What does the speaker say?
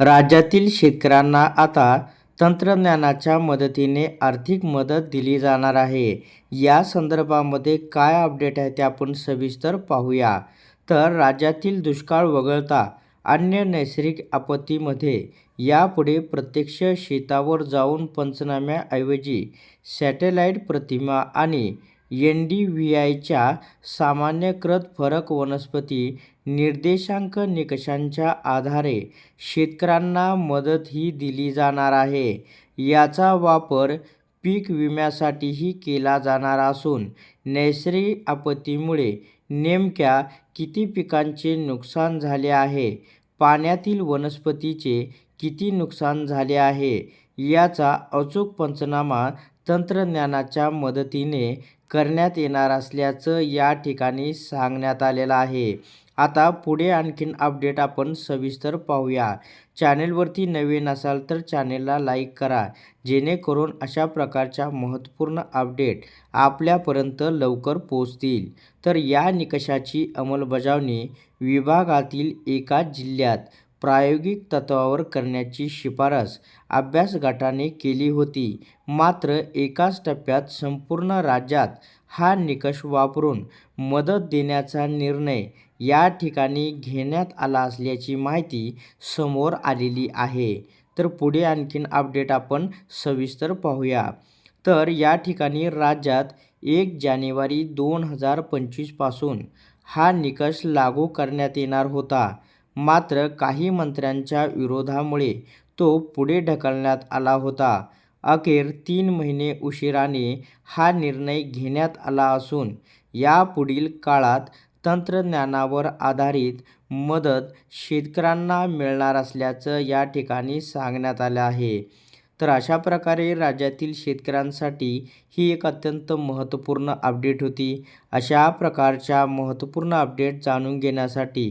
राज्यातील शेतकऱ्यांना आता तंत्रज्ञानाच्या मदतीने आर्थिक मदत दिली जाणार आहे. या संदर्भामध्ये काय अपडेट आहे ते आपण सविस्तर पाहूया. तर राज्यातील दुष्काळ वगळता अन्य नैसर्गिक आपत्तीमध्ये यापुढे प्रत्यक्ष शेतावर जाऊन पंचनाम्याऐवजी सॅटेलाईट प्रतिमा आणि एन डी व्ही आयच्या सामान्यकृत फरक वनस्पती निर्देशांक निकषांच्या आधारे शेतकऱ्यांना मदतही दिली जाणार आहे. याचा वापर पीक विम्यासाठीही केला जाणार असून नैसर्गिक आपत्तीमुळे नेमक्या किती पिकांचे नुकसान झाले आहे पाण्यातील वनस्पतीचे किती नुकसान झाले आहे याचा अचूक पंचनामा तंत्रज्ञानाच्या मदतीने करण्यात येणार असल्याचं या ठिकाणी सांगण्यात आलेलं आहे. आता पुढे आणखीन अपडेट आपण सविस्तर पाहूया. चॅनेलवरती नवीन असाल तर चॅनेलला लाईक करा जेणेकरून अशा प्रकारच्या महत्त्वपूर्ण अपडेट आपल्यापर्यंत लवकर पोचतील तर या निकषाची अंमलबजावणी विभागातील एका जिल्ह्यात प्रायोगिक तत्त्वावर करण्याची शिफारस अभ्यास गटाने केली होती. मात्र एकाच टप्प्यात संपूर्ण राज्यात हा निकष वापरून मदत देण्याचा निर्णय या ठिकाणी घेण्यात आला असल्याची माहिती समोर आलेली आहे. तर पुढे आणखीन अपडेट आपण सविस्तर पाहूया. तर या ठिकाणी राज्यात एक जानेवारी दोन हजार पंचवीसपासून हा निकष लागू करण्यात येणार होता. मात्र काही मंत्र्यांच्या विरोधामुळे तो पुढे ढकलण्यात आला होता. अखेर तीन महिने उशिराने हा निर्णय घेण्यात आला असून यापुढील काळात तंत्रज्ञानावर आधारित मदत शेतकऱ्यांना मिळणार असल्याचं या ठिकाणी सांगण्यात आलं आहे. तर अशा प्रकारे राज्यातील शेतकऱ्यांसाठी ही एक अत्यंत महत्त्वपूर्ण अपडेट होती. अशा प्रकारच्या महत्त्वपूर्ण अपडेट जाणून घेण्यासाठी